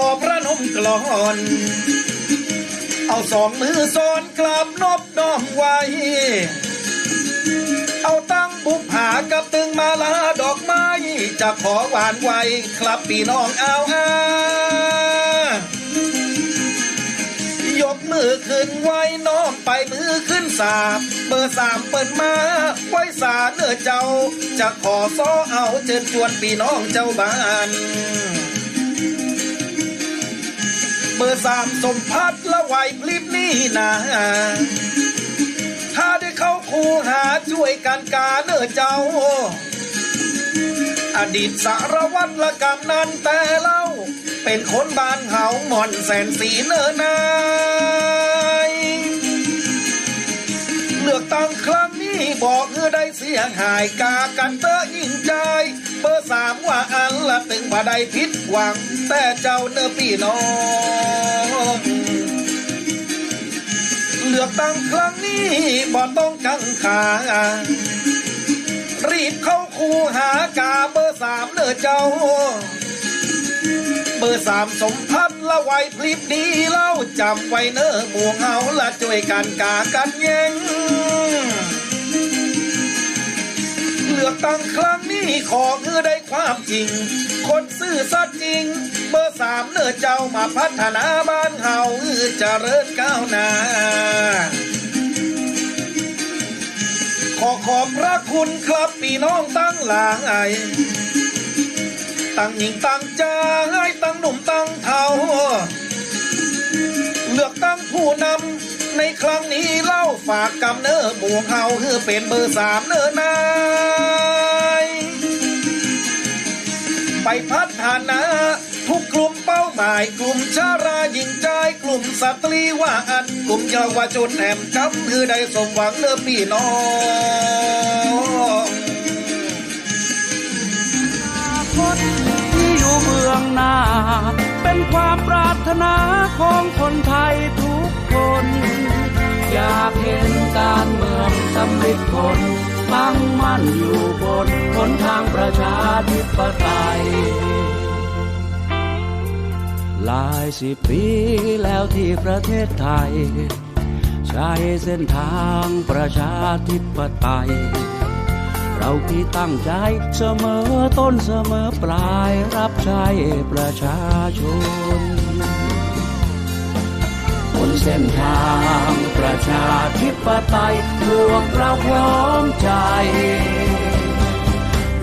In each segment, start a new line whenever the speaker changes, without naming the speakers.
อพระนมกลอน เอาสองมือซ้อนกลับนบน้อมไว้ เอาตั้งบุกหากับตึงมาลาดอกไม้ จะขอหวานไว้ครับพี่น้องเอาอายกมือขึ้นไว้น้อมไปมือขึ้นสาบเบอร์สามเปิดมา ไว้สาเนื้อเจ้า จะขอซ้อเอาเชิญชวนพี่น้องเจ้าบ้าน เบอร์สามสมพัดละไหวพลิบนี่นาถ้าได้เข้าคูหาช่วยกันกาเนื้อเจ้า อดีตสารวัตรละกำนันแต่เล่า เป็นคนบ้านเฮาหม่อนแสนสีเนื้อนายเลือกตั้งครั้งนี้บอกเือได้เสียงหายกากันเตอยิ่งใจ ตึงบ่ได้ผิดหวัง แต่เจ้าเนื้อพี่น้องเลือกตั้งครั้งนี้บ่ต้องกังขารีบเข้าคูหากาเบอร์สามเนื้อเจ้า เบอร์สามสมพัดละไว้พลิบนี้เล่าจำไว้เนื้อหมู่เฮาละช่วยกันกากันแย่ง ลือกตั้งครั้งนี้ขอคือได้ความจริง คนซื่อสัตย์จริง เบอร์สามเนื้อเจ้ามาพัฒนาบ้านเฮาเจริญก้าวหน้าขอขอบพระคุณครับพี่น้องตั้งหลายตั้งหญิงตั้งใจตั้งหนุ่มตั้งเทาเลือกตั้งผู้นำในครั้งนี้เล่าฝากกำเนิดหมู่เฮาคือเป็นเบอร์สามเนินนา ไปพัฒนาทุกกลุ่มเป้าหมาย กลุ่มชาราหญิงใจกลุ่มสตรีว่าอัน กลุ่มเยาวชนแอมจำคือได้สมหวังเนื้อพี่น้อง
คนที่อยู่เบื้องนาเป็นความปรารถนาของคนไทยทุกคน อยากเห็นการเมืองสำเร็จผล ตั้งมั่นอยู่บนหนทางประชาธิปไตย หลายสิบปีแล้วที่ประเทศไทย ใช้เส้นทางประชาธิปไตย เราที่ตั้งใจเสมอต้นเสมอปลายรับใช้ประชาชนบน เส้นทางประชาธิปไตยพวกเราพร้อมใจ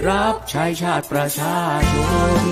รับใช้ชาติประชาชน